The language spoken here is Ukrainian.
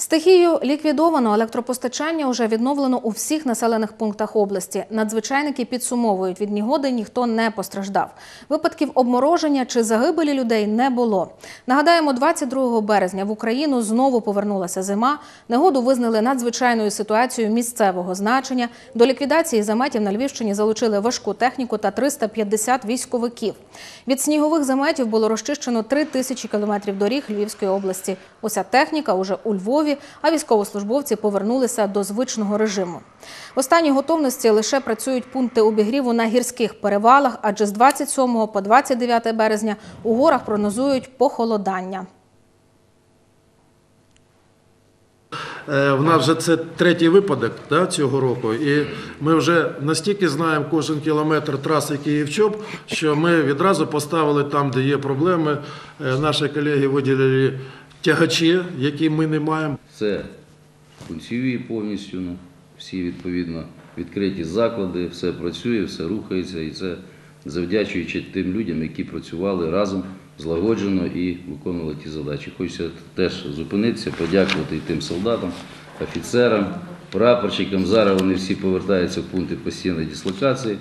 Стихію ліквідовано, електропостачання вже відновлено у всіх населених пунктах області. Надзвичайники підсумовують, від негоди ніхто не постраждав. Випадків обмороження чи загибелі людей не було. Нагадаємо, 22 березня в Україну знову повернулася зима. Негоду визнали надзвичайною ситуацією місцевого значення. До ліквідації заметів на Львівщині залучили важку техніку та 350 військовиків. Від снігових заметів було розчищено 3 тисячі кілометрів доріг Львівської області. Уся техніка уже у Львові, а військовослужбовці повернулися до звичного режиму. В останній готовності лише працюють пункти обігріву на гірських перевалах, адже з 27 по 29 березня у горах прогнозують похолодання. Е, В нас вже це третій випадок да, цього року, і ми вже настільки знаємо кожен кілометр траси Київ-Чоп, що ми відразу поставили там, де є проблеми. Е, Наші колеги виділили тягачі, які ми не маємо. Це функціює повністю, ну, всі відповідно відкриті заклади, все працює, все рухається, і це завдячуючи тим людям, які працювали разом злагоджено і виконували ті задачі. Хочеться теж зупинитися, подякувати і тим солдатам, офіцерам, прапорщикам. Зараз вони всі повертаються в пункти постійної дислокації.